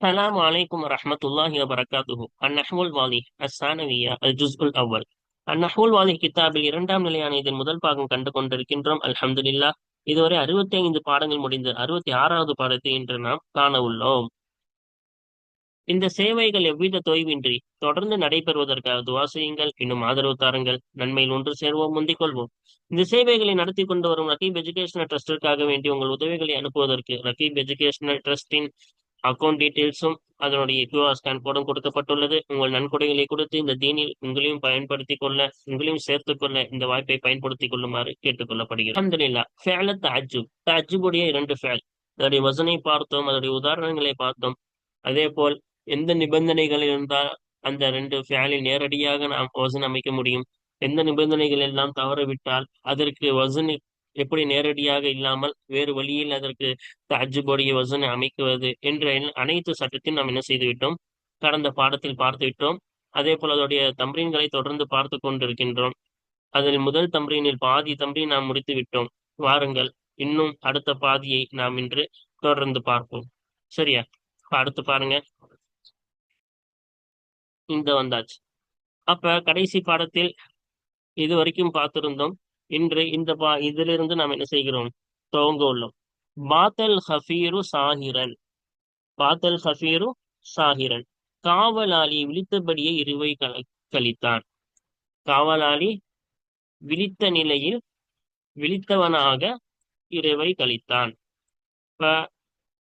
السلام عليكم ورحمة الله وبركاته النحو الواضح الثانوية الجزء الأول النحو الواضح கிதாபில் இரண்டாம் நிலையான இதன் முதல் பாகம் கண்டு கொண்டிருக்கின்றோம் அல்ஹம்துலில்லா இதுவரை அறுபத்தி ஐந்து பாடங்கள் முடிந்து அறுபத்தி ஆறாவது பாடத்தை இன்று நாம் காண உள்ளோம் இந்த சேவைகள் எவ்வித தொய்வின்றி தொடர்ந்து நடைபெறுவதற்காக துவா செய்யுங்கள் இன்னும் ஆதரவு தாருங்கள் நன்மையில் ஒன்று சேர்வோம் முந்திக் கொள்வோம் இந்த சேவைகளை நடத்தி கொண்டு வரும் ரகீப் எஜுகேஷனல் ட்ரஸ்டிற்காக வேண்டி உங்கள் உதவிகளை அனுப்புவதற்கு ரகீப் எஜுகேஷனல் ட்ரஸ்டின் அக்கௌண்ட் டீட்டெயில்ஸும் அதனுடைய கியூஆர் ஸ்கேன் கோடும் கொடுக்கப்பட்டுள்ளது. உங்கள் நன்கொடைகளை கொடுத்து இந்த தீனில் உங்களையும் பயன்படுத்திக் கொள்ள உங்களையும் சேர்த்துக் கொள்ள இந்த வாய்ப்பை பயன்படுத்திக் கொள்ளுமாறு கேட்டுக்கொள்ளப்படுகிறது அல்ஹம்துலில்லாஹ் ஃபேல தஅஜ்ஜுப் தஅஜ்ஜுபுடைய இரண்டு ஃபேல் அதனுடைய வசனை பார்த்தோம் அதனுடைய உதாரணங்களை பார்த்தோம். அதே போல் எந்த நிபந்தனைகள் இருந்தால் அந்த ரெண்டு ஃபேலில் நேரடியாக நாம் வசன் அமைக்க முடியும். எந்த நிபந்தனைகள் எல்லாம் தவறவிட்டால் அதற்கு வசன் எப்படி நேரடியாக இல்லாமல் வேறு வழியில் அதற்கு தஜ்ஜுபோடைய வசனை அமைக்குவது என்ற அனைத்து சட்டத்தையும் நாம் என்ன செய்துவிட்டோம்? கடந்த பாடத்தில் பார்த்து விட்டோம் அதே போல் அதோடைய தம்ரீன்களை தொடர்ந்து பார்த்து கொண்டிருக்கின்றோம். அதில் முதல் தம்ரீனில் பாதி தம்ரீன் நாம் முடித்து விட்டோம். வாருங்கள் இன்னும் அடுத்த பாதியை நாம் இன்று தொடர்ந்து பார்ப்போம். சரியா? அடுத்து பாருங்க. இந்த வந்தாச்சு. அப்ப கடைசி பாடத்தில் இது வரைக்கும் பார்த்திருந்தோம். இன்று இந்த பா இதிலிருந்து நாம் என்ன செய்கிறோம்? துவங்க உள்ளோம். பாத்தல் ஹஃபீரு சாஹிரன். பாத்தல் ஹஃபீரு சாஹிரன். காவலாளி விழித்தபடியே இருவை கழித்தான். காவலாளி விழித்த நிலையில் விழித்தவனாக இரவை கழித்தான். இப்ப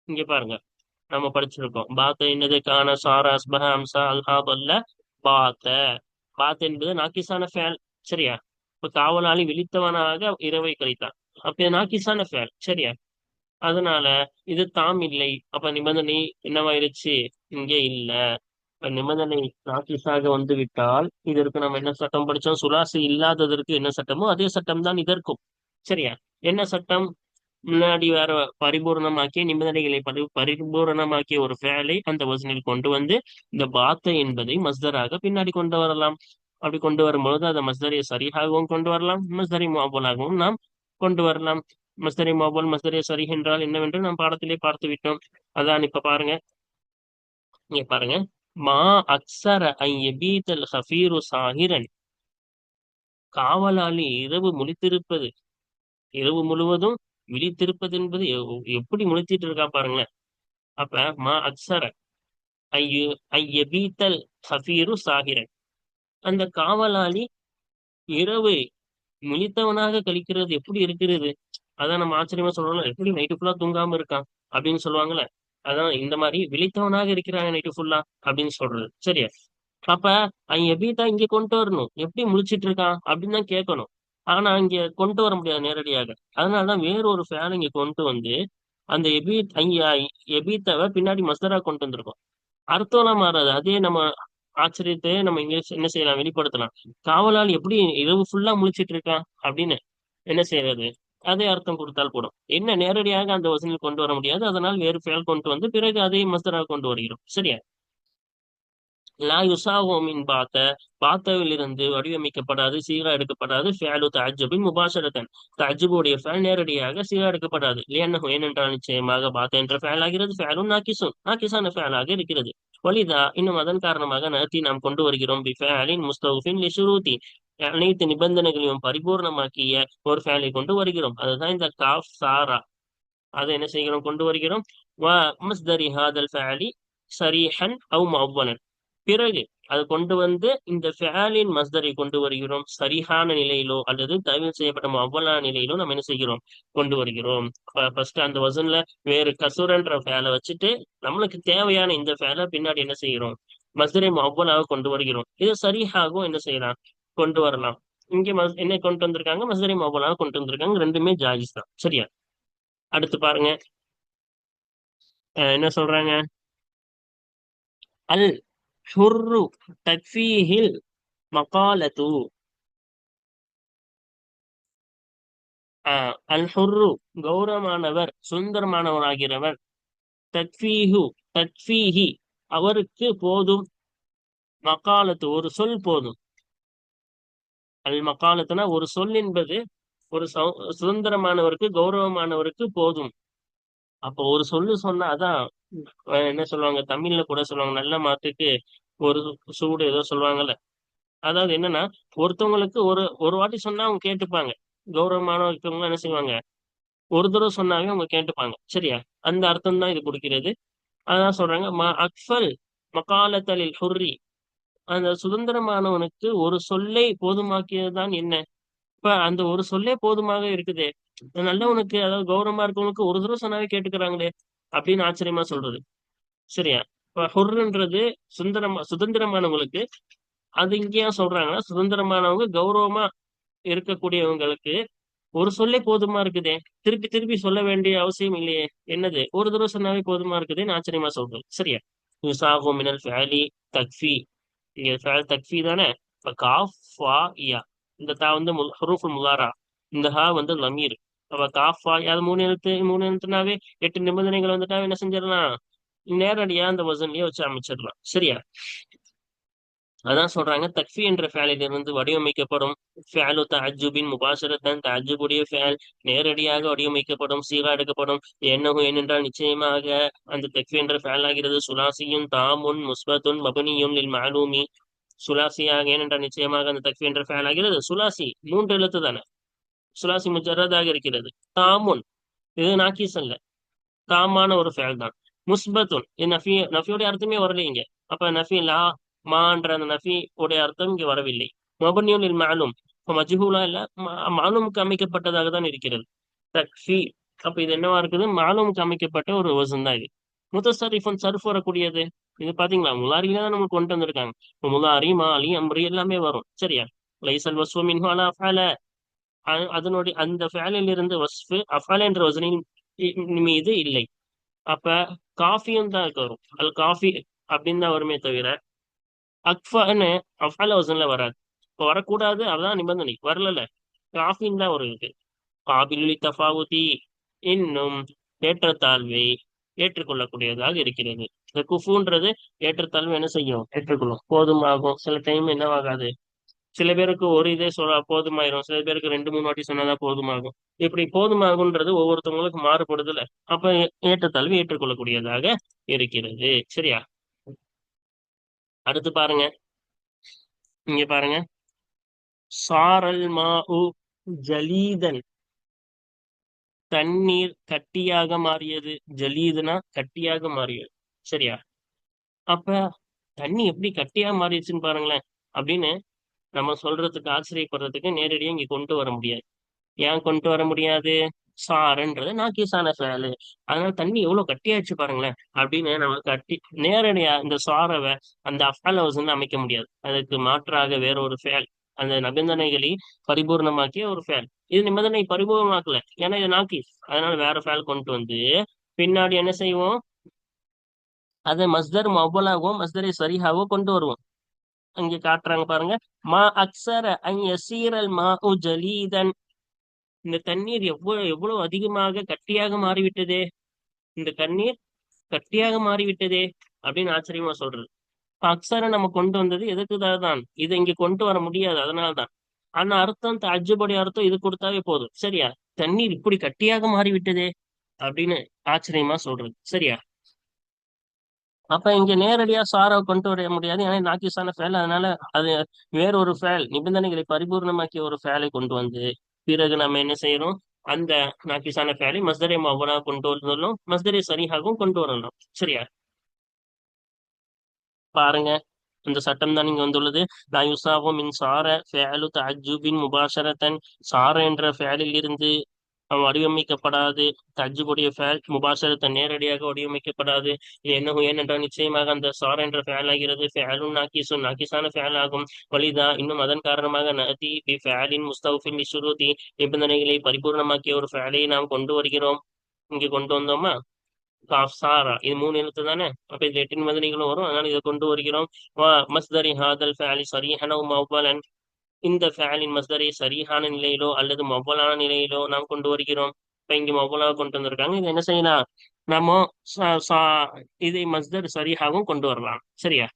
இங்க பாருங்க. நம்ம படிச்சிருக்கோம். பாத்த என்னது? கான சாரா அஸ்பஹ அம்சா பாத்த. பாத் என்பது நாக்கிசான ஃபேல். சரியா? இப்ப காவலாளி விழித்தவனாக இரவை கழித்தான். அப்ப நாக்கிசான ஃபேல் சரியா? அதனால இது தாம் இல்லை. அப்ப நிபந்தனை என்னவாயிருச்சு? இங்கே இல்ல. இப்ப நிபந்தனை நாக்கிசாக வந்து விட்டால் இதற்கு நம்ம என்ன சட்டம் படிச்சோம் சுலாசி இல்லாததற்கு என்ன சட்டமோ அதே சட்டம் தான் இதற்கும். சரியா? என்ன சட்டம்? முன்னாடி வேற பரிபூரணமாக்கிய நிபந்தனைகளை பரி பரிபூரணமாக்கிய ஒரு ஃபேலை அந்த வசனில் கொண்டு வந்து இந்த பாத்த என்பதை மஸ்தராக பின்னாடி கொண்டு வரலாம். அப்படி கொண்டு வரும்பொழுது அதை மஸ்தரியை சரியாகவும் கொண்டு வரலாம் மஸ்தரி மாபோலாகவும் நாம் கொண்டு வரலாம். மஸ்தரி மாபோல் மஸ்தரிய சரி என்றால் என்னவென்று நாம் பாடத்திலே பார்த்து விட்டோம். அதான் இப்ப பாருங்க. இங்க பாருங்க. மா அக்ஸர ஐ எபீதல் ஹஃபீரு சாஹிரன் காவலாளி இரவு முழித்திருப்பது. இரவு முழுவதும் விழித்திருப்பது என்பது எப்படி முழித்திட்டு இருக்கா பாருங்களேன் அப்ப மா அக்ஸர ஐயு ஐயபீத்தல் ஹஃபீரு சாஹிரன் அந்த காவலாளி இரவு முழித்தவனாக கழிக்கிறது. எப்படி இருக்கிறது? அதான் நம்ம ஆச்சரியமா சொல்றோம்ல எப்படி நைட்டு ஃபுல்லா தூங்காம இருக்கான்? அப்படின்னு சொல்லுவாங்கல்ல. அதான் இந்த மாதிரி விழித்தவனாக இருக்கிறாங்க நைட்டு ஃபுல்லா அப்படின்னு சொல்றது. சரியா? அப்ப அவன் எபீத்தா இங்க கொண்டு வரணும்? எப்படி முழிச்சிட்டு இருக்கான்? அப்படின்னு தான் கேட்கணும். ஆனா இங்க கொண்டு வர முடியாது நேரடியாக. அதனாலதான் வேற ஒரு ஃபேன் இங்க கொண்டு வந்து அந்த எபீத் அங்க எபீத்தாவை பின்னாடி மஸ்தரா கொண்டு வந்திருக்கோம். அர்த்தம்லாம் மாறாது. அதே நம்ம ஆச்சரியத்தை நம்ம இங்க என்ன செய்யலாம் வெளிப்படுத்தலாம். காவலால் எப்படி இரவு ஃபுல்லா முழிச்சிட்டு இருக்கான் அப்படின்னு என்ன செய்யறது அதே அர்த்தம் கொடுத்தால் போடும் என்ன நேரடியாக அந்த வசனில் கொண்டு வர முடியாது. அதனால் வேறு ஃபேல் கொண்டு வந்து பிறகு அதே மஸ்தரா கொண்டு வருகிறோம். சரியா? லா யுசாவோ மின் பாத்த பாத்தவில் இருந்து வடிவமைக்கப்படாது சீரா எடுக்கப்படாது ஃபேலு தஅஜ்ஜுபின் முபாஷரத்தன் தஅஜ்ஜுபுடைய ஃபேல் நேரடியாக சீரா எடுக்கப்படாது. லியன்னஹு ஏனென்றால் நிச்சயமாக பாத்த என்ற ஃபேல் ஆகிறது. ஃபேலும் நாக்கிசுன் நாக்கிசான ஃபேலாக இருக்கிறது. வலிதா இன்னும் அதன் காரணமாக நகர்த்தி நாம் கொண்டு வருகிறோம். பி ஃபேலின் முஸ்தௌஃபின் லிஷுரூதி அனைத்து நிபந்தனைகளையும் பரிபூர்ணமாக்கிய ஒரு ஃபேலை கொண்டு வருகிறோம். அதுதான் இந்த காஃப் சாரா. அதை என்ன செய்கிறோம்? கொண்டு வருகிறோம். வ மஸ்தரி ஹாதல் ஃபேலி சரிஹன் அவு மவ்வலன் பிறகு அது கொண்டு வந்து இந்த ஃபேலின் மஸ்தரை கொண்டு வருகிறோம். சரியான நிலையிலோ அல்லது தயவு செய்யப்பட்ட அவ்வளான நிலையிலோ நம்ம என்ன செய்கிறோம்? கொண்டு வருகிறோம். ஃபர்ஸ்ட் அந்த வசன்ல வேறு கசூரன்ற ஃபேலை வச்சுட்டு நம்மளுக்கு தேவையான இந்த ஃபேலை பின்னாடி என்ன செய்கிறோம்? மஸ்தரை அவ்வளாக கொண்டு வருகிறோம். இது சரியாகவும் என்ன செய்யலாம்? கொண்டு வரலாம். இங்க மஸ்- என்ன கொண்டு வந்திருக்காங்க? மஸ்தரை அவ்வளாக கொண்டு வந்திருக்காங்க. ரெண்டுமே ஜாயிஸ் தான். சரியா? அடுத்து பாருங்க. அஹ் என்ன சொல்றாங்க? அல் ஹுர்ரு தக்ஃபீஹில் மகாலத்து அல் ஹுர்ரு கௌரவமானவர் சுந்தரமானவராகிறவர் தக்ஃபீஹு தக்ஃபீஹி அவருக்கு போதும் மகாலத்து ஒரு சொல் போதும் அல் மகாலத்துனா ஒரு சொல் என்பது ஒரு சௌ- சுதந்திரமானவருக்கு கௌரவமானவருக்கு போதும் அப்போ ஒரு சொல்லு சொன்னா அதான் என்ன சொல்லுவாங்க? தமிழ்ல கூட சொல்லுவாங்க நல்ல மாத்துக்கு ஒரு சூடு ஏதோ சொல்லுவாங்கல்ல. அதாவது என்னன்னா ஒருத்தவங்களுக்கு ஒரு ஒரு வாட்டி சொன்னா அவங்க கேட்டுப்பாங்க. கௌரவமான இருக்கவங்க என்ன செய்வாங்க? ஒரு தடவை சொன்னாவே அவங்க கேட்டுப்பாங்க. சரியா? அந்த அர்த்தம் தான் இது கொடுக்கிறது. அதான் சொல்றாங்க ம அக்ஃபல் மகாலத்தலில் ஹுர்ரி. அந்த சுதந்திரமானவனுக்கு ஒரு சொல்லை போதுமாக்கியதுதான் என்ன? இப்ப அந்த ஒரு சொல்லே போதுமாக இருக்குது. நல்லவனுக்கு அதாவது கௌரவமா இருக்கவனுக்கு ஒரு தடவை சொன்னாவே கேட்டுக்கிறாங்களே. அப்படின்னு ஆச்சரியமா சொல்றது. சரியா? இப்ப ஹொர்ன்றது சுந்தரமா சுதந்திரமானவங்களுக்கு அது இங்கேயா சொல்றாங்கன்னா சுதந்திரமானவங்க கௌரவமா இருக்கக்கூடியவங்களுக்கு ஒரு சொல்லே போதுமா இருக்குதே? திருப்பி திருப்பி சொல்ல வேண்டிய அவசியம் இல்லையே? என்னது? ஒரு தடவை சொன்னாவே போதுமா இருக்குதுன்னு ஆச்சரியமா சொல்றது. சரியா? யுசாஹு மினல் ஃபேலி தக்ஃபி. இங்க ஃபேல் தக்ஃபி தானே? இப்ப காஃப் இயா இந்த தா வந்து ஹுரூஃபுல் முலாரா. இந்த ஹா வந்து லமீர். அப்ப காஃபா அது மூணு எழுத்து மூணு எழுத்துனாவே எட்டு நிபந்தனைகள் வந்துட்டா என்ன செஞ்சிடலாம்? நேரடியா அந்த வசன்லயே வச்சு அமைச்சிடலாம். சரியா? அதான் சொல்றாங்க தக்ஃபி என்ற ஃபேலிலிருந்து வடிவமைக்கப்படும் ஃபேலு தஅஜுபின் முபாசரத்தன் தஅஜுபுடைய ஃபேல் நேரடியாக வடிவமைக்கப்படும் சீரா எடுக்கப்படும். என்னகும் ஏனென்றால் நிச்சயமாக அந்த தக்ஃபி என்ற ஃபேல் ஆகிறது. சுலாசியும் தாமுன் முஸ்பத்துன் மபனியும் லில் மாலூமி. சுலாசியாக ஏனென்றால் நிச்சயமாக அந்த தக்ஃபி என்ற ஃபேல் ஆகிறது. சுலாசி மூன்று எழுத்து தானே? சுலாசி முஜரதாக இருக்கிறது. தாமுன் இது நாக்கீஸ் அல்ல. தாமான ஒரு ஃபேல் தான் முஸ்பத்துன். இது நஃபி நஃபியுடைய அர்த்தமே வரலைங்க அப்ப நஃபி லா மான்ற அந்த நஃபி உடைய அர்த்தம் இங்க வரவில்லை. மபனியுல் மாலும் இப்ப மஜ்ஹூலா இல்ல மாலுமுக்கு அமைக்கப்பட்டதாக தான் இருக்கிறது. தக்ஃபி. அப்ப இது என்னவா இருக்குது? மாலுமுக்கு அமைக்கப்பட்ட ஒரு வசன் தான் இது. முத்தசரிஃபன் சர்ஃப் வரக்கூடியது. இது பாத்தீங்களா? முலாரியில தான் நமக்கு கொண்டு வந்திருக்காங்க. முலாரி மாலி அம்ரி எல்லாமே வரும். சரியா? லைசல் வஸ்வ மின்ஹு அலா அதனுடைய அந்த ஃபேலிலிருந்து வஸ்ஃபு அஃபால என்ற வசனின் மீது இல்லை. அப்ப காஃபியும் தான் வரும். அல் காஃபி அப்படின்னு தான் வருமே தவிர அக்ஃபான்னு அஃபால வசனில் வராது. இப்போ வரக்கூடாது அதான் நிபந்தனை. வரல காஃபின்னு தான் ஒரு இருக்கு காபிலி தஃபாவுதி இன்னும் ஏற்றத்தாழ்வை ஏற்றுக்கொள்ளக்கூடியதாக இருக்கிறது. இந்த குஃபுன்றது ஏற்றத்தாழ்வு என்ன செய்யும்? ஏற்றுக்கொள்ளும். போதுமாகும். சில டைம் என்னவாகாது? சில பேருக்கு ஒரு இதே சொல்ல போதுமாயிரும். சில பேருக்கு ரெண்டு மூணு வாட்டி சொன்னாதான் போதுமாகும். இப்படி போதுமாகுன்றது ஒவ்வொருத்தவங்களுக்கு மாறுபடுதுல அப்ப ஏற்றத்தாழ்வு ஏற்றுக்கொள்ளக்கூடியதாக இருக்கிறது. சரியா? அடுத்து பாருங்க. இங்க பாருங்க. சாரல் மாஉ ஜலீதன். தண்ணீர் கட்டியாக மாறியது. ஜலீதுனா கட்டியாக மாறியது. சரியா? அப்ப தண்ணி எப்படி கட்டியா மாறிடுச்சுன்னு பாருங்களேன். அப்படின்னு நம்ம சொல்றதுக்கு ஆச்சரியப்படுறதுக்கு நேரடியாக இங்க கொண்டு வர முடியாது. ஏன் கொண்டு வர முடியாது? சாரன்றது நாக்கீசான சாரு. அதனால தண்ணி எவ்வளவு கட்டியாச்சு பாருங்களேன். அப்படின்னு நம்ம கட்டி நேரடியா இந்த சாரவை அந்த அஃபால வந்து அமைக்க முடியாது. அதுக்கு மாற்றாக வேற ஒரு ஃபேல் அந்த நிபந்தனைகளை பரிபூர்ணமாக்கிய ஒரு ஃபேல் இது நிபந்தனை பரிபூர்ணமாக்கல. ஏன்னா இது நாக்கி அதனால வேற ஃபேல் கொண்டு வந்து பின்னாடி என்ன செய்வோம்? அதை மஸ்தர் மொபலாகவும் மஸ்தரை சரியாகவோ கொண்டு வருவோம். அங்க காட்டுறாங்க பாருங்க. மா அக்ஸர சீரல் மா உ ஜலீதன். இந்த தண்ணீர் எவ்வளவு எவ்வளவு அதிகமாக கட்டியாக மாறிவிட்டதே? இந்த தண்ணீர் கட்டியாக மாறிவிட்டதே? அப்படின்னு ஆச்சரியமா சொல்றது. இப்ப அக்ஸர நம்ம கொண்டு வந்தது எதுக்குதான் தான்? இதை இங்க கொண்டு வர முடியாது அதனால்தான். ஆனா அர்த்தம் அஜுபடி அர்த்தம் இது கொடுத்தாவே போதும். சரியா? தண்ணீர் இப்படி கட்டியாக மாறிவிட்டதே? அப்படின்னு ஆச்சரியமா சொல்றது. சரியா? அப்ப இங்க நேரடியா சாராவை கொண்டு வர முடியாது. ஏன்னா நாக்கிசான ஃபேல் அதனால அது வேறொரு ஃபேல் நிபந்தனைகளை பரிபூர்ணமாக்கிய ஒரு ஃபேலை கொண்டு வந்து பிறகு நம்ம என்ன செய்யறோம்? அந்த நாக்கிசான ஃபேலை மஸ்தரை மவ்வனா கொண்டு வரணும் மஸ்தரை சரியாகவும் கொண்டு வரணும். சரியா? பாருங்க. இந்த சட்டம் தான் இங்க வந்துள்ளது. லா யுசாவு மின் சார ஃபேலு தஅஜுபின் முபாஷரத்தன் சார என்ற ஃபேலில் இருந்து வடிவமைக்கப்படாது. தஜ்ஜுடைய ஃபேல் முபாசரத்தை நேரடியாக வடிவமைக்கப்படாது. இது என்ன ஏனென்றால் நிச்சயமாக அந்த சார் என்ற ஃபேல் ஆகிறது. ஃபேலும் நாக்கிசும் நாக்கிசான ஃபேல் ஆகும். வலிதா இன்னும் அதன் காரணமாக நதி பி ஃபேலின் முஸ்தபின் இஷுருதி நிபந்தனைகளை பரிபூர்ணமாக்கிய ஒரு ஃபேலை நாம் கொண்டு வருகிறோம். இங்க கொண்டு வந்தோமா? சாரா. இது மூணு எழுத்து தானே? அப்ப இது எட்டு நிபந்தனைகளும் வரும். அதனால இதை கொண்டு வருகிறோம். வா மஸ்தரி ஹாதல் ஃபேலி சரிஹன மௌபலன் இந்த ஃபேலின் மஸ்தரை சரியான நிலையிலோ அல்லது மொபலான நிலையிலோ நாம் கொண்டு வருகிறோம். இப்ப இங்க மொபலாக கொண்டு வந்திருக்காங்க. இது என்ன செய்யலாம் நம்ம ச- சா- இதை மஸ்தர் சரியாகவும் கொண்டு வரலாம். சரியா?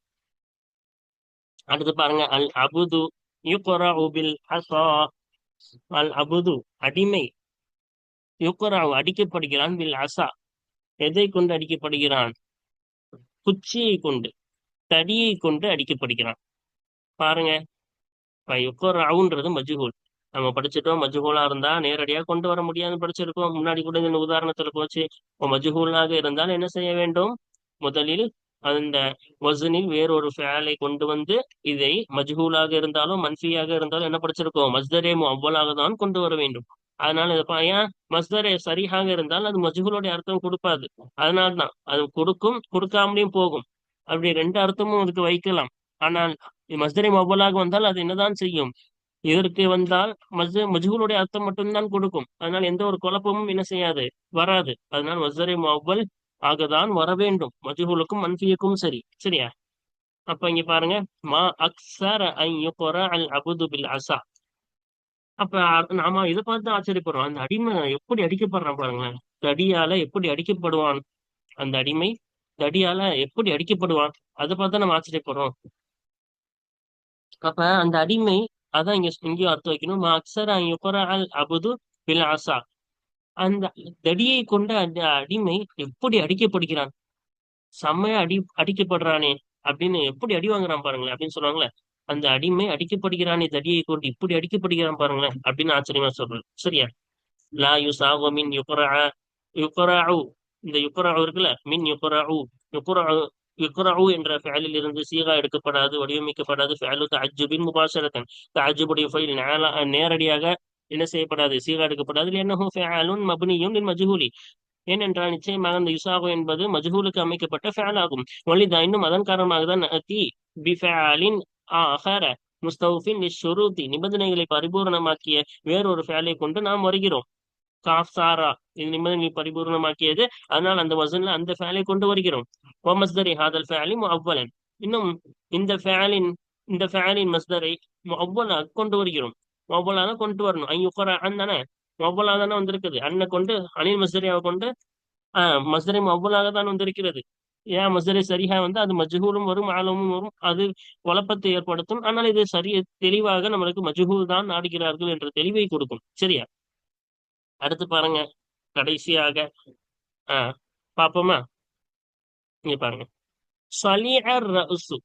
அடுத்து பாருங்க. அல் அபுது யுக்ரா உபில் ஹஸா அல் அபுது அடிமை. யுக்ரா அடிக்கப்படுகிறான் பில் அசா. எதை கொண்டு அடிக்கப்படுகிறான்? குச்சியை கொண்டு தடியை கொண்டு அடிக்கப்படுகிறான். பாருங்க. யுக்கராவுன்றது மஜ்ஹூல். நம்ம படிச்சிட்டோம் மஜ்ஹூலா இருந்தா நேரடியா கொண்டு வர முடியாதுன்னு படிச்சிருக்கோம். முன்னாடி கூட இந்த உதாரணத்துல போச்சு. மஜ்ஹூலாக இருந்தால் என்ன செய்ய வேண்டும்? முதலில் அந்த வசனில் வேறொரு ஃபேலை கொண்டு வந்து இதை மஜ்ஹூலாக இருந்தாலும் மன்ஃபியாக இருந்தாலும் என்ன படிச்சிருக்கோம்? மஸ்தரே அவ்வளாக தான் கொண்டு வர வேண்டும். அதனால இது ஏன்? மஸ்தரே சரியாக இருந்தால் அது மஜ்ஹூலுடைய அர்த்தம் கொடுப்பாது அதனால தான் அது கொடுக்கும் கொடுக்காமலேயும் போகும். அப்படி ரெண்டு அர்த்தமும் அதுக்கு வைக்கலாம். ஆனால் மஸ்தரை மொபலாக வந்தால் அது என்னதான் செய்யும்? இதற்கு வந்தால் மஸ் மஜ்ஹூலுடைய அர்த்தம் மட்டும்தான் கொடுக்கும். அதனால் எந்த ஒரு குழப்பமும் என்ன செய்யாது? வராது. அதனால் மஸ்தரை அவ்வல் ஆகதான் வர வேண்டும். மஜ்ஹூலுக்கும் மன்ஃபியுக்கும் சரி. சரியா? அப்ப இங்க பாருங்க. மா அக்ஸர அல் அபுது பில் அசா. அப்ப நாம இதை பார்த்து ஆச்சரியப்படுறோம். அந்த அடிமை எப்படி அடிக்கப்படுறான் பாருங்களேன். தடியால எப்படி அடிக்கப்படுவான்? அந்த அடிமை தடியால எப்படி அடிக்கப்படுவான்? அதை பார்த்து நம்ம ஆச்சரியப்படுறோம். அப்ப அந்த அடிமை அதான் இங்க இங்கேயும் அர்த்தம் வைக்கணும். மா அல் அபுது பில் அசா. அந்த தடியை கொண்ட அந்த அடிமை எப்படி அடிக்கப்படுகிறான்? செம்மையா அடி அடிக்கப்படுறானே அப்படின்னு எப்படி அடி வாங்குறான் பாருங்களேன் அப்படின்னு சொல்லுவாங்களே. அந்த அடிமை அடிக்கப்படுகிறானே தடியை கொண்டு இப்படி அடிக்கப்படுகிறான் பாருங்களேன் அப்படின்னு ஆச்சரியமா சொல்றது சரியா? லா யுசாவ மின் யுக்ரா யுக்ராஉ. இந்த யுபரா இருக்குல்ல மின் யுக்ராஉ. யுக்ராஉ யுக்ராஉ என்ற ஃபேலில் இருந்து சீகா எடுக்கப்படாது வடிவமைக்கப்படாது. ஃபேலு தஜுபின் முபாசரத்தன் தஜுபுடைய ஃபைல் நேரடியாக என்ன செய்யப்படாது? சீகா எடுக்கப்படாது. என்னஹும் ஃபேலுன் மபுனியும் லில் மஜ்ஹூலி. ஏனென்றால் நிச்சயமாக அந்த யுசாகு என்பது மஜ்ஹூலுக்கு அமைக்கப்பட்ட ஃபேல் ஆகும் ஒளிதா இன்னும் அதன் காரணமாக தான் அதி பிஃபேலின் ஆஹர முஸ்தௌஃபின் லிஷ்ஷுரூத்தி நிபந்தனைகளை பரிபூரணமாக்கிய வேறொரு ஃபேலை கொண்டு நாம் வருகிறோம். காஃப்சாரா சாரா இது நிபந்தனை பரிபூர்ணமாக்கியது. அதனால் அந்த வசன்ல அந்த ஃபேலை கொண்டு வருகிறோம். ஓ மஸ்தரி ஹாதல் ஃபேலி அவ்வலன் இன்னும் இந்த ஃபேலின் இந்த ஃபேலின் மஸ்தரை அவ்வளா கொண்டு வருகிறோம். அவ்வளாக கொண்டு வரணும். ஐயுக்கர அந்தானே அவ்வளா தானே? வந்திருக்குது. அண்ணை கொண்டு அணில் மஸ்தரியாவை கொண்டு ஆஹ் மஸ்தரை அவ்வளாக தான் வந்திருக்கிறது. ஏன் மஸ்தரை சரியா வந்து அது மஜ்ஹூலும் வரும் ஆலமும் வரும் அது குழப்பத்தை ஏற்படுத்தும். ஆனால் இது சரிய தெளிவாக நம்மளுக்கு மஜ்ஹூல் தான் நாடுகிறார்கள் என்ற தெளிவை கொடுக்கும். சரியா? அடுத்து பாருங்க. கடைசியாக ஆஹ் பாப்போமா இங்க பாருங்க. சலிஅர் ரசு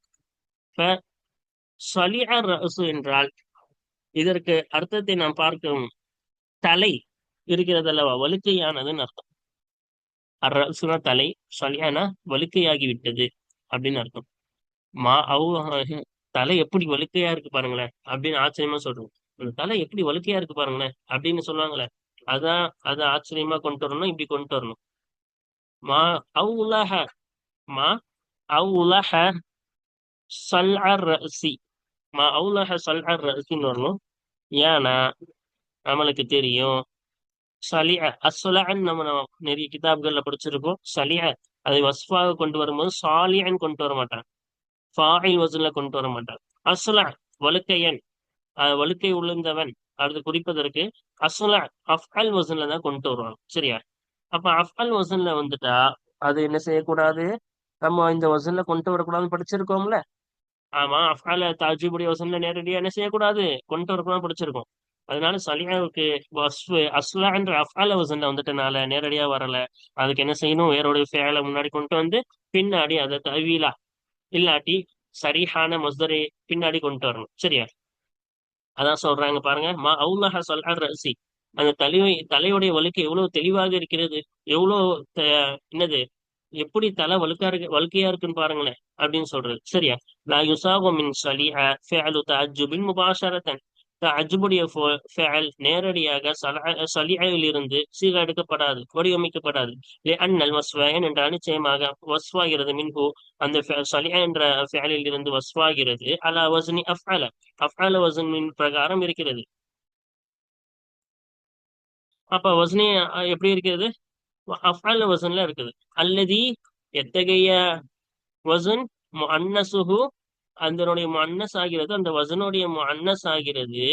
சலிஅர் ரசு என்றால் இதற்கு அர்த்தத்தை நாம் பார்க்கும் தலை இருக்கிறது அல்லவா வலுக்கையானதுன்னு அர்த்தம். அரசுனா தலை சலியானா வலுக்கையாகி விட்டது அப்படின்னு அர்த்தம். மா அவு தலை எப்படி வலுக்கையா இருக்கு பாருங்களேன் அப்படின்னு ஆச்சரியமா சொல்றோம். அந்த தலை எப்படி வலுக்கையா இருக்கு பாருங்களேன் அப்படின்னு சொல்லுவாங்களே அதான் அதை ஆச்சரியமா கொண்டு வரணும் இப்படி கொண்டு வரணும். மா அவுலஹ மா அவுலஹ சல்அர் ரசி. மா அவுலஹ சல்அர் ரசின்னு வரணும். ஏன்னா நம்மளுக்கு தெரியும் சலிய அசுலான்னு நம்ம நம்ம நிறைய கிதாப்கள்ல படிச்சிருக்கோம். சலிய அதை வஸ்ஃபாக கொண்டு வரும்போது சாலியன் கொண்டு வர மாட்டான். ஃபாயில் வசன்ல கொண்டு வர மாட்டாங்க அஸ்ஸலா வலுக்கையன் அஹ் வலுக்கை உளுந்தவன் அது குறிப்பதற்கு அஸ்ஸலா அஃஅல் வசன்ல தான் கொண்டு வருவாங்க. சரியா? அப்ப அஃஅல் வசன்ல வந்துட்டா அது என்ன செய்யக்கூடாது? நம்ம இந்த வசன்ல கொண்டு வரக்கூடாதுன்னு படிச்சிருக்கோம்ல. ஆமா அஃஅல தாஜிபுடைய வசன்ல நேரடியா என்ன செய்யக்கூடாது? கொண்டு வரக்கூடாது படிச்சிருக்கோம். அதனால சலியாவுக்கு வஸ்ஃபு அஸ்லா என்ற அஃஅல வசன்ல வந்துட்டனால நேரடியா வரல. அதுக்கு என்ன செய்யணும்? வேறோட ஃபேலை முன்னாடி கொண்டு வந்து பின்னாடி அதை தவிலா இல்லாட்டி சரிஹான மஸ்தரை பின்னாடி கொண்டு வரணும். சரியா? அதான் சொல்றாங்க பாருங்க மா அவுலஹ சொல்ற ரசி. அந்த தலைவை தலையுடைய வழுக்கு எவ்வளவு தெளிவாக இருக்கிறது எவ்வளவு என்னது எப்படி தலை வழுக்கா இருக்கு வழுக்கையா இருக்குன்னு பாருங்களேன் அப்படின்னு சொல்றது. சரியா? நான் யுசாகோ மின் சலிஹ ஃபேலு தாஜுபின் முபாஷரத்தன். தஅஜ்ஜுபுடைய ஃபெயல் நேரடியாக சலிஹில் இருந்து சீகா எடுக்கப்படாது வடிவமைக்கப்படாது. அண்ணல் வஸ்வாயன் என்ற நிச்சயமாக வஸ்வாகிறது. மின்ஹு அந்த சலிஹ என்ற ஃபெயலில் இருந்து வஸ்வாகிறது. அலா வசனி அஃஅல அஃஅல வசனின் பிரகாரம் இருக்கிறது. அப்ப வசனி எப்படி இருக்கிறது? அஃஅல வசன்ல இருக்குது. அல்லதி எத்தகைய வசன் அன்னசுஹு அதனுடைய மன்னஸ் ஆகிறது அந்த வசனுடைய மன்னஸ் ஆகிறது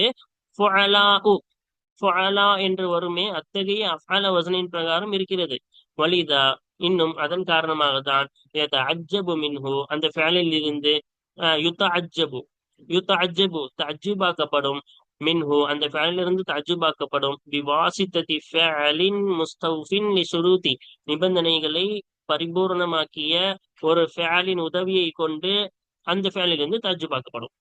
ஃபுஅலா என்று வருமே அத்தகைய அஃஅல வசனின் பிரகாரம் இருக்கிறது. வலிதா இன்னும் அதன் காரணமாக தான் அஜபு மின்ஹு அந்த ஃபேலில் இருந்து யுத்தஅஜ்ஜபு யுத்தஅஜ்ஜபு தஅஜ்ஜுபாக்கப்படும். மின்ஹு அந்த ஃபேலிலிருந்து தஅஜ்ஜுபாக்கப்படும். பிவாசித்ததி ஃபேலின் முஸ்தௌஃபின் சுருதி நிபந்தனைகளை பரிபூர்ணமாக்கிய ஒரு ஃபேலின் உதவியை கொண்டு அந்த ஃபேலிலிருந்து தஜ்ஜுபாக்கப்படும்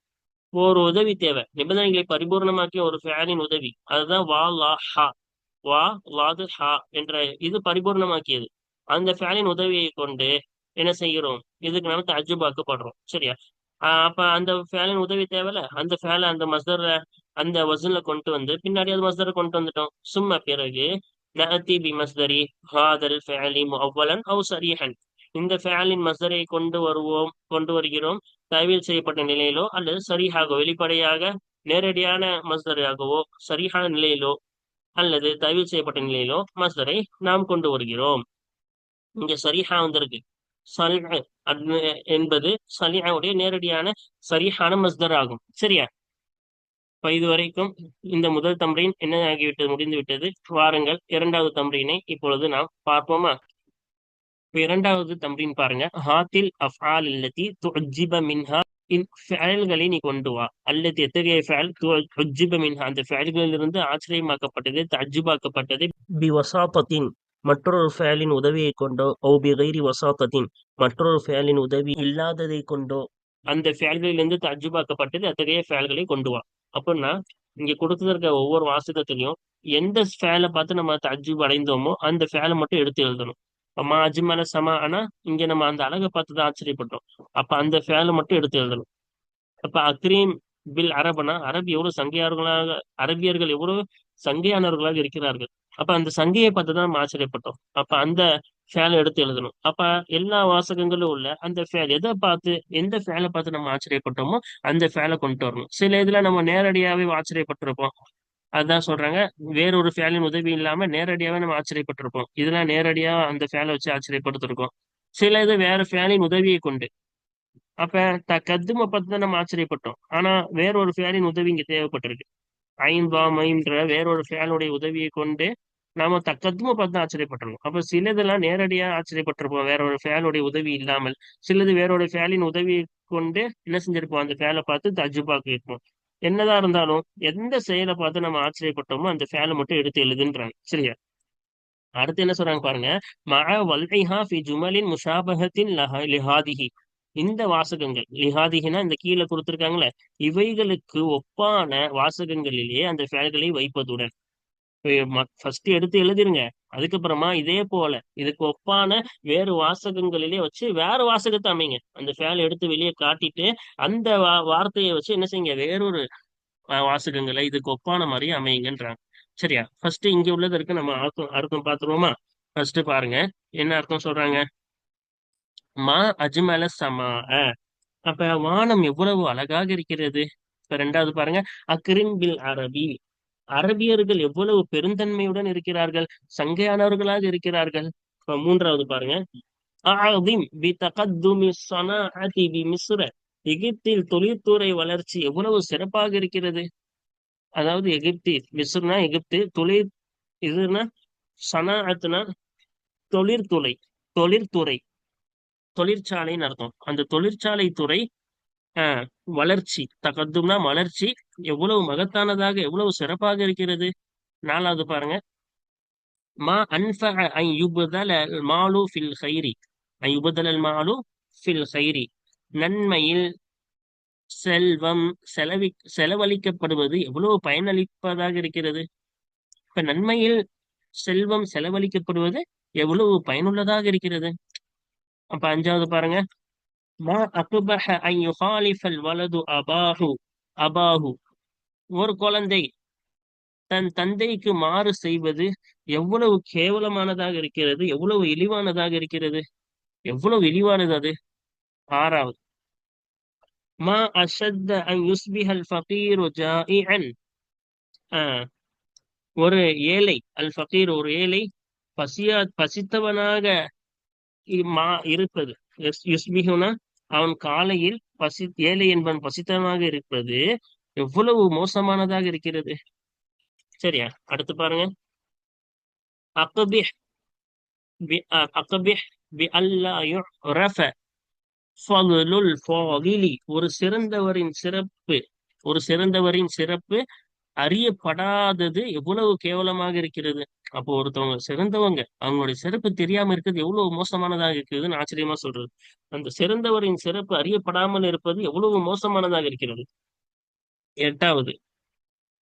ஒரு உதவி தேவை. நிபந்தனைகளை பரிபூர்ணமாக்கிய ஒரு ஃபேலின் உதவி. அதுதான் வா லா ஹா. வா லாது ஹா என்ற இது பரிபூர்ணமாக்கியது. அந்த ஃபேலின் உதவியை கொண்டு என்ன செய்கிறோம்? இதுக்கு நம்ம தஜ்ஜுபாக்கப்படுறோம் சரியா? அப்ப அந்த ஃபேலின் உதவி தேவையில்ல? அந்த ஃபேலை அந்த மசர அந்த வசூல கொண்டு வந்து பின்னாடி அது மஸ்தரை கொண்டு வந்துட்டோம். சும்மா பிறகு நகத்தி பி மஸ்தரி ஹாதல் ஃபேலி அவ்வலன் அவு சரியஹன் இந்த ஃபேலின் மசரை கொண்டு வருவோம் கொண்டு வருகிறோம். தவியல் செய்யப்பட்ட நிலையிலோ அல்லது சரியாக வெளிப்படையாக நேரடியான மஸ்தராகவோ சரியான நிலையிலோ அல்லது தயவில் செய்யப்பட்ட நிலையிலோ மஸ்தரை நாம் கொண்டு வருகிறோம். இங்க சரிஹா வந்திருக்கு. சல் என்பது சலிஹாவுடைய நேரடியான சரியான மஸ்தர் ஆகும். சரியா? இப்ப இதுவரைக்கும் இந்த முதல் தம்ரீன் என்ன ஆகிவிட்டது முடிந்து விட்டது வாருங்கள் இரண்டாவது தம்ரீனை இப்பொழுது நாம் பார்ப்போமா? இப்போ இரண்டாவது தம்ரீன் பாருங்க ஹாத்தில் அஃபால் இல்லத்தி துஜிப மின்ஹா ஃபேல்களை நீ கொண்டு வா. அல்லது எத்தகைய ஃபேல் துஜிப மின்ஹா. அந்த ஃபேல்களிலிருந்து ஆச்சரியமாக்கப்பட்டது தஜிபாக்கப்பட்டது பி வசாபத்தின் மற்றொரு ஃபேலின் உதவியை கொண்டோ ஓ பி கைரி வசாபத்தின் மற்றொரு ஃபேலின் உதவி இல்லாததை கொண்டோ அந்த ஃபேல்களிலிருந்து தஜிபாக்கப்பட்டது அத்தகைய ஃபேல்களை கொண்டு வா. அப்படின்னா இங்க கொடுத்துருக்க ஒவ்வொரு வாசகத்திலையும் எந்த ஃபேலை பார்த்து நம்ம தஜிப் அடைந்தோமோ அந்த ஃபேலை மட்டும் எடுத்து எழுதணும். அம்மா அஜ்மல சமா ஆனா இங்க நம்ம அந்த அழகை பார்த்து தான் ஆச்சரியப்பட்டோம். அப்ப அந்த ஃபேலை மட்டும் எடுத்து எழுதணும். அப்ப அக்ரீம் பில் அரபனா அரபி எவ்வளவு சங்கையாளர்களாக அரபியர்கள் எவ்வளவு சங்கையானவர்களாக இருக்கிறார்கள். அப்ப அந்த சங்கையை பார்த்து தான் நம்ம ஆச்சரியப்பட்டோம். அப்ப அந்த ஃபேலை எடுத்து எழுதணும். அப்ப எல்லா வாசகங்களும் உள்ள அந்த ஃபேல் எதை பார்த்து எந்த ஃபேலை பார்த்து நம்ம ஆச்சரியப்பட்டோமோ அந்த ஃபேலை கொண்டு வரணும். சில இதுல நம்ம நேரடியாவே ஆச்சரியப்பட்டிருப்போம். அதான் சொல்றாங்க. வேறொரு ஃபேலின் உதவி இல்லாம நேரடியாவே நம்ம ஆச்சரியப்பட்டிருப்போம். இதெல்லாம் நேரடியா அந்த ஃபேலை வச்சு ஆச்சரியப்படுத்திருக்கோம். சில இது வேற ஃபேலின் உதவியை கொண்டு. அப்ப த கத்தும பார்த்து தான் நம்ம ஆச்சரியப்பட்டோம். ஆனா வேறொரு ஃபேலின் உதவி இங்க தேவைப்பட்டிருக்கு. ஐம்பா மைன்ற வேறொரு ஃபேனுடைய உதவியை கொண்டு நாம தக்கத்துமா பார்த்து தான் ஆச்சரியப்பட்டிருக்கோம். அப்ப சிலதெல்லாம் நேரடியா ஆச்சரியப்பட்டிருப்போம். வேற ஒரு ஃபேனுடைய உதவி இல்லாமல். சிலது வேறொரு ஃபேலின் உதவியை கொண்டு என்ன செஞ்சிருப்போம்? அந்த ஃபேலை பார்த்து தஜ்ஜுபாக்கு இருப்போம் என்னதான் இருந்தாலும் எந்த செயலை பார்த்து நம்ம ஆச்சரியப்பட்டோமோ அந்த ஃபேலை மட்டும் எடுத்து எழுதுன்றாங்க. சரியா? அடுத்து என்ன சொல்றாங்க பாருங்க. மழ வல்ஹா ஃபி ஜுமலின் முஷாபகத்தின் லிஹாதிஹி. இந்த வாசகங்கள் லிஹாதிகினா இந்த கீழே கொடுத்துருக்காங்களே இவைகளுக்கு ஒப்பான வாசகங்களிலேயே அந்த ஃபேல்களை வைப்பதுடன். ஃபர்ஸ்ட் எடுத்து எழுதிருங்க. அதுக்கப்புறமா இதே போல இதுக்கு ஒப்பான வேறு வாசகங்களிலே வச்சு வேற வாசகத்தை அமைங்க. அந்த ஃபேல் எடுத்து வெளியே காட்டிட்டு அந்த வா- வார்த்தையை வச்சு என்ன செய்யுங்க? வேறொரு வாசகங்களை இதுக்கு ஒப்பான மாதிரி அமையுங்கன்றாங்க சரியா? ஃபர்ஸ்ட் இங்க உள்ளது இருக்கு. நம்ம அர்த்தம் அர்த்தம் பாத்துருவோமா ஃபர்ஸ்ட் பாருங்க. என்ன அர்த்தம் சொல்றாங்க? மா அஜ்மல சமா அப்ப வானம் எவ்வளவு அழகாக இருக்கிறது? இப்ப ரெண்டாவது பாருங்க. அக்ரின் பில் அரபி. அரபியர்கள் எவ்வளவு பெருந்தன்மையுடன் இருக்கிறார்கள் சங்கையானவர்களாக இருக்கிறார்கள். இப்ப மூன்றாவது பாருங்க. மிஸ்ர. எகிப்தில் தொழில்துறை வளர்ச்சி எவ்வளவு சிறப்பாக இருக்கிறது? அதாவது எகிப்தி மிஸ்ர்னா எகிப்து தொழில் இதுனா சனாஅத்துனா தொழிற்துறை தொழிற்துறை தொழிற்சாலைன்னு அர்த்தம். அந்த தொழிற்சாலை துறை வளர்ச்சி தகத்தும்னா வளர்ச்சி எவ்வளவு மகத்தானதாக எவ்வளவு சிறப்பாக இருக்கிறது. நாலாவது பாருங்க. மா அன்ஃபஅ மாலு ஃபில் ஹைரி ஐ யுபதல மாலு ஃபில் ஹைரி நன்மையில் செல்வம் செலவி செலவழிக்கப்படுவது எவ்வளவு பயனளிப்பதாக இருக்கிறது. இப்ப நன்மையில் செல்வம் செலவழிக்கப்படுவது எவ்வளவு பயனுள்ளதாக இருக்கிறது. அப்ப அஞ்சாவது பாருங்க. மா அக்பஹ அன் யுஹாலிஃபல் வலது அபாஹு அபாஹு. ஒரு குழந்தை தன் தந்தைக்கு மாறு செய்வது எவ்வளவு கேவலமானதாக இருக்கிறது எவ்வளவு இழிவானதாக இருக்கிறது எவ்வளவு இழிவானது அது? ஆறாவது மா அஷத்த அன் யுஸ்பிஹல் ஃபகீரு ஜாஇஅன். ஆஹ் ஒரு ஏழை அல் ஃபகீர் ஒரு ஏழை பசியா பசித்தவனாக இ- மா இருப்பது. எஸ்- அவன் காலையில் பசி ஏழை என்பவன் பசித்தவனாக இருப்பது எவ்வளவு மோசமானதாக இருக்கிறது. சரியா? அடுத்து பாருங்க. அக்பிஹ் பி- பி அல்லா யுரஃப ஒரு சிறந்தவரின் சிறப்பு ஒரு சிறந்தவரின் சிறப்பு அறியப்படாதது எவ்வளவு கேவலமாக இருக்கிறது? அப்போ ஒருத்தவங்க சிறந்தவங்க அவங்களுடைய சிறப்பு தெரியாம இருக்கிறது எவ்வளவு மோசமானதாக இருக்குதுன்னு ஆச்சரியமா சொல்றது. அந்த சிறந்தவரின் சிறப்பு அறியப்படாமல் இருப்பது எவ்வளவு மோசமானதாக இருக்கிறது? எட்டாவது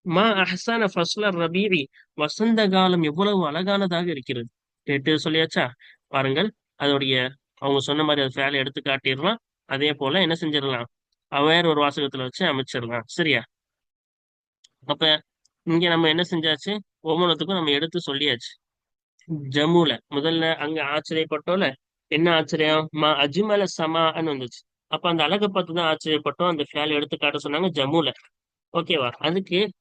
மா அஹசான ஃபஸ்ல ரபீரி வசந்த காலம் எவ்வளவு அழகானதாக இருக்கிறது. எட்டு சொல்லியாச்சா? பாருங்கள் அதோடைய அவங்க சொன்ன மாதிரி அது வேலை எடுத்து காட்டிடலாம். அதே போல என்ன செஞ்சிடலாம்? வேற ஒரு வாசகத்துல வச்சு அமைச்சிடலாம். சரியா? அப்ப இங்க நம்ம என்ன செஞ்சாச்சு? ஒவ்வொன்றத்துக்கும் நம்ம எடுத்து சொல்லியாச்சு. ஜம்முல முதல்ல அங்க ஆச்சரியப்பட்டோம்ல என்ன ஆச்சரியம்? மா அஜ்மல சமான்னு வந்துச்சு. அப்ப அந்த அழகை பார்த்து தான் ஆச்சரியப்பட்டோம். அந்த ஃபேல் எடுத்து காட்ட சொன்னாங்க ஜம்முல. ஓகேவா? அதுக்கு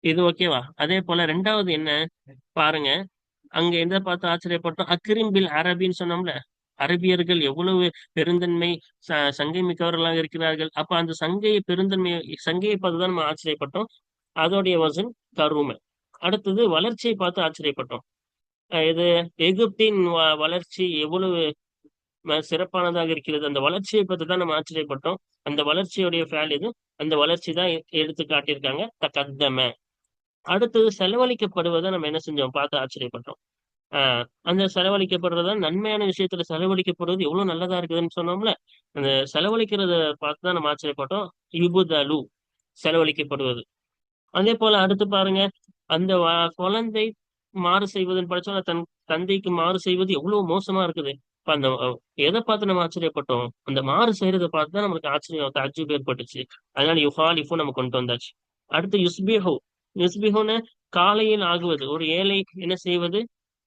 இது ஓகேவா? அதே போல ரெண்டாவது என்ன? பாருங்க. அங்க எந்த பார்த்து ஆச்சரியப்பட்டோம்? அக்ரிம்பில் அரபின்னு சொன்னோம்ல? அரபியர்கள் எவ்வளவு பெருந்தன்மை ச- சங்கை மிக்கவர்களாக இருக்கிறார்கள். அப்ப அந்த சங்கையை பெருந்தன்மை சங்கையை பார்த்து தான் நம்ம ஆச்சரியப்பட்டோம். அதோடைய வசன் கருமை. அடுத்தது வளர்ச்சியை பார்த்து ஆச்சரியப்பட்டோம். அஹ் இது எகிப்தின் வ- வளர்ச்சி எவ்வளவு சிறப்பானதாக இருக்கிறது? அந்த வளர்ச்சியை பத்தி தான் நம்ம ஆச்சரியப்பட்டோம். அந்த வளர்ச்சியுடைய ஃபேல் இது. அந்த வளர்ச்சி தான் எடுத்து காட்டியிருக்காங்க. தக்கத்தம அடுத்தது செலவழிக்கப்படுவதை நம்ம என்ன செஞ்சோம்? பார்த்து ஆச்சரியப்பட்டோம். ஆஹ் அந்த செலவழிக்கப்படுறத நன்மையான விஷயத்துல செலவழிக்கப்படுவது எவ்வளவு நல்லதா இருக்குதுன்னு சொன்னோம்ல? அந்த செலவழிக்கிறத பார்த்து தான் நம்ம ஆச்சரியப்பட்டோம். யுபுதலு. செலவழிக்கப்படுவது. அதே போல அடுத்து பாருங்க அந்த வ- குழந்தை மாறு செய்வதுன்னு படிச்சோம் தன் தந்தைக்கு மாறு செய்வது எவ்வளவு மோசமா இருக்குது. இப்ப அந்த எதை பார்த்து நம்ம ஆச்சரியப்பட்டோம்? அந்த மாறு செய்யறதை பார்த்து தான் நமக்கு ஆச்சரியம் தஜ்ஜுப் ஏற்பட்டுச்சு. அதனால யுஹாலிஃபும் நம்ம கொண்டு வந்தாச்சு. அடுத்து யுஸ்பிஹோ. யுஸ்பிஹோன்னு காலையில் ஆகுவது ஒரு ஏழை என்ன செய்வது?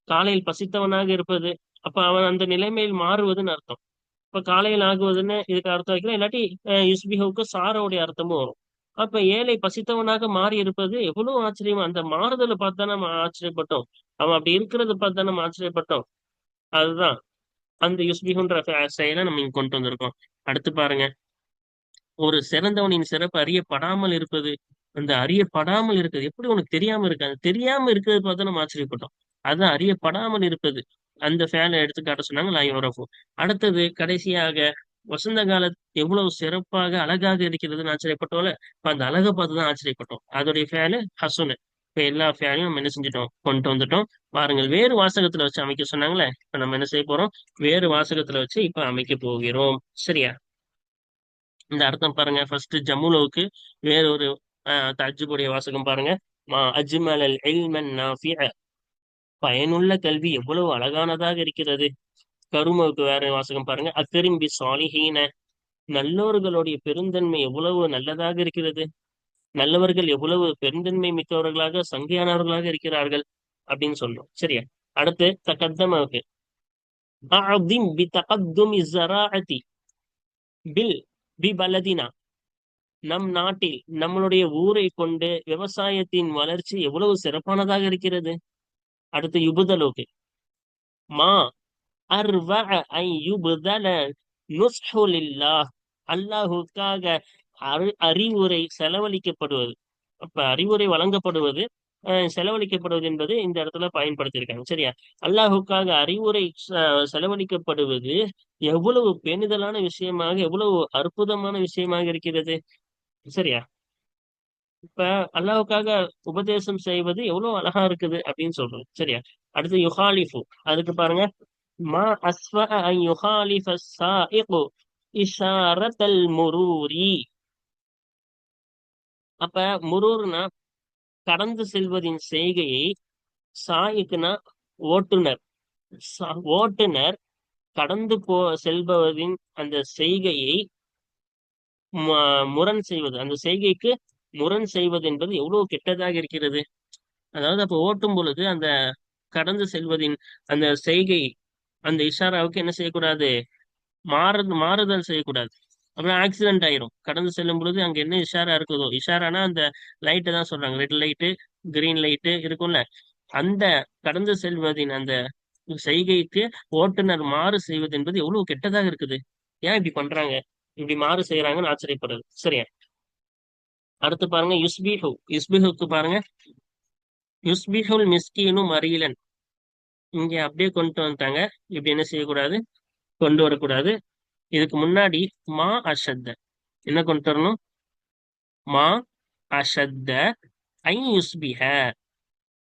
காலையில் பசித்தவனாக இருப்பது. அப்ப அவன் அந்த நிலைமையில் மாறுவதுன்னு அர்த்தம். இப்ப காலையில் ஆகுவதுன்னு இதுக்கு அர்த்தம் வைக்கலாம் இல்லாட்டி யுஸ்பிஹோவுக்கு சாரோடைய அர்த்தமும் வரும். அப்ப ஏழை பசித்தவனாக மாறி இருப்பது எவ்வளவு ஆச்சரியமா. அந்த மாறுதலை பார்த்தா நம்ம ஆச்சரியப்பட்டோம். அவன் அப்படி இருக்கிறத பார்த்தா நம்ம ஆச்சரியப்பட்டோம். அதுதான். அந்த யுஸ்பிகுன்ற செயலை நம்ம இங்க கொண்டு வந்திருக்கோம். அடுத்து பாருங்க. ஒரு சிறந்தவனின் சிறப்பு அறியப்படாமல் இருப்பது. அந்த அறியப்படாமல் இருக்குது எப்படி உனக்கு தெரியாம இருக்கு? அந்த தெரியாம இருக்கிறது பார்த்தா நம்ம ஆச்சரியப்பட்டோம். அதுதான் அறியப்படாமல் இருப்பது. அந்த ஃபேனை எடுத்து காட்ட சொன்னாங்க லாயோரஃபு அடுத்தது கடைசியாக வசந்த கால எவ்வளவு சிறப்பாக அழகாக இருக்கிறதுன்னு ஆச்சரியப்பட்டோம்ல இப்ப அந்த அழகை பார்த்து தான் ஆச்சரியப்பட்டோம். அதோடைய ஃபேனு ஹசுனு இப்ப எல்லா ஃபேனையும் நம்ம என்ன செஞ்சுட்டோம்? கொண்டு வந்துட்டோம். பாருங்கள் வேறு வாசகத்துல வச்சு அமைக்க சொன்னாங்களே இப்ப நம்ம என்ன செய்ய போறோம்? வேறு வாசகத்துல வச்சு இப்ப அமைக்க போகிறோம். சரியா? இந்த அர்த்தம் பாருங்க. ஃபர்ஸ்ட் ஜம்முலோவுக்கு வேற ஒரு தஜ்ஜுபுடைய வாசகம் பாருங்க. மா அஜ்மலல் பயனுள்ள கல்வி எவ்வளவு அழகானதாக இருக்கிறது. கருமவுக்கு வேற வாசகம் பாருங்க. அக்கரிம் பி சாலிஹீன நல்லோர்களுடைய பெருந்தன்மை எவ்வளவு நல்லதாக இருக்கிறது? நல்லவர்கள் எவ்வளவு பெருந்தன்மை மிக்கவர்களாக சங்கையானவர்களாக இருக்கிறார்கள்? அப்படின்னு சொல்றோம். சரியா? அடுத்து தகத்தமாவுக்கு பி பில் பி பலதினா. நம் நாட்டில் நம்மளுடைய ஊரை கொண்டு விவசாயத்தின் வளர்ச்சி எவ்வளவு சிறப்பானதாக இருக்கிறது? அடுத்து யுபுதலோக்கு மா அர்வஅ ஐ யுபுதல நுஸ்ஹு அல்லாஹுக்காக அறி அறிவுரை செலவழிக்கப்படுவது. அப்ப அறிவுரை வழங்கப்படுவது அஹ், செலவழிக்கப்படுவது என்பது இந்த இடத்துல பயன்படுத்தியிருக்காங்க. சரியா? அல்லாஹுக்காக அறிவுரை செலவழிக்கப்படுவது எவ்வளவு பேணிதலான விஷயமாக எவ்வளவு அற்புதமான விஷயமாக இருக்கிறது? சரியா? இப்ப அல்லாஹுக்காக உபதேசம் செய்வது எவ்வளவு அழகா இருக்குது அப்படின்னு சொல்றது சரியா? அடுத்து யுஹாலிஃபு. அதுக்கு பாருங்க. மா அஸ்வ அன் யுஹாலிஃப ஸாயிகு இஷாரத்தல் முரூரி அப்ப முரூர்னா கடந்து செல்வதின் செய்கையை சாயிக்குனா ஓட்டுநர் சா- ஓட்டுநர் கடந்து போ செல்பவரின் அந்த செய்கையை முரண் செய்வது அந்த செய்கைக்கு முரண் செய்வது என்பது எவ்வளவு கெட்டதாக இருக்கிறது? அதாவது அப்ப ஓட்டும் பொழுது அந்த கடந்து செல்வதின் அந்த செய்கை அந்த இஷாராவுக்கு என்ன செய்யக்கூடாது? மாறு மாறுதல் செய்யக்கூடாது. அப்புறம் ஆக்சிடென்ட் ஆயிரும். கடந்து செல்லும் பொழுது அங்க என்ன இஷாரா இருக்குதோ? இஷாரானா அந்த லைட்டை தான் சொல்றாங்க. ரெட் லைட்டு கிரீன் லைட்டு இருக்கும்ல. அந்த கடந்து செல்வதின் அந்த செய்கைக்கு ஓட்டுநர் மாறு செய்வது என்பது எவ்வளவு கெட்டதாக இருக்குது? ஏன் இப்படி பண்றாங்க? இப்படி மாறு செய்யறாங்கன்னு ஆச்சரியப்படுறது சரியா? அடுத்து பாருங்க யுஸ்பிஹு. யுஸ்பிஹுக்கு பாருங்க. யுஸ்பிஹுல் மிஸ்கினும் அரியலன். இங்க அப்படியே கொண்டு வந்துட்டாங்க. இப்படி என்ன செய்யக்கூடாது? கொண்டு வரக்கூடாது. இதுக்கு முன்னாடி மா அஷத்த. என்ன கொண்டு வரணும்? மா அஷத்த ஐ யுஸ்பிஹ.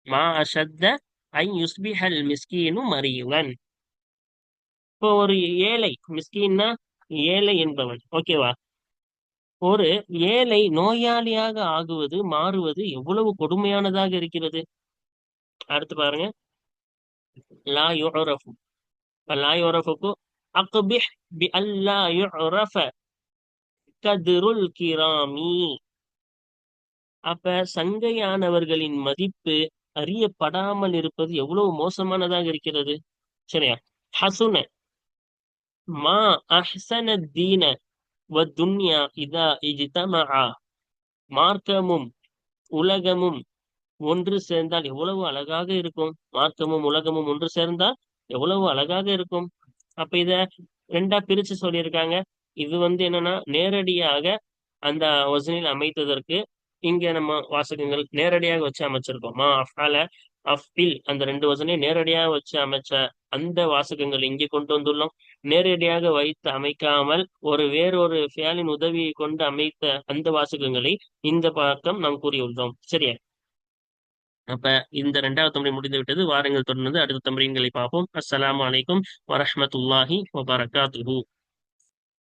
மா அஷத்த ஐ யுஸ்பிஹல் மிஸ்கீனு மரீவன் இப்போ ஒரு ஏழை மிஸ்கீன்னா ஏழை என்பவன். ஓகேவா? ஒரு ஏழை நோயாளியாக ஆகுவது மாறுவது எவ்வளவு கொடுமையானதாக இருக்கிறது? அடுத்து பாருங்க. லா யுரஃபு லா யுரஃபுக்கு அக்பிஹ் பி அல்லா யுரஃப கதிருல் கிராமி அப்ப சங்கையானவர்களின் மதிப்பு அறியப்படாமல் இருப்பது எவ்வளவு மோசமானதாக இருக்கிறது? சரியா? ஹசுன. மா அஹ்சன தீன துன்யா இதா இஜ்தமஆ மார்க்கமும் உலகமும் ஒன்று சேர்ந்தால் எவ்வளவு அழகாக இருக்கும்? மார்க்கமும் உலகமும் ஒன்று சேர்ந்தால் எவ்வளவு அழகாக இருக்கும்? அப்ப இத ரெண்டா பிரிச்சு சொல்லியிருக்காங்க. இது வந்து என்னன்னா நேரடியாக அந்த ஒசனில் அமைத்ததற்கு இங்க நம்ம வாசகங்கள் நேரடியாக வச்சு அமைச்சிருக்கோம். மா அஃபால அஃபில் அந்த ரெண்டு வசனையும் நேரடியாக வச்சு அமைச்ச அந்த வாசகங்கள் இங்கே கொண்டு வந்துள்ளோம். நேரடியாக வைத்து அமைக்காமல் ஒரு வேறொரு ஃபேலின் உதவியை கொண்டு அமைத்த அந்த வாசகங்களை இந்த பக்கம் நாம் கூறியுள்ளோம். சரியா? அப்ப இந்த ரெண்டாவது தம்பி முடிந்து விட்டது. வாரங்கள் தொடர்ந்து அடுத்த தம்பரிங்களை பார்ப்போம். அஸ்லாம் வலைக்கும் வரஹ்மத்துல்லாஹி வபரகாத்துஹூ.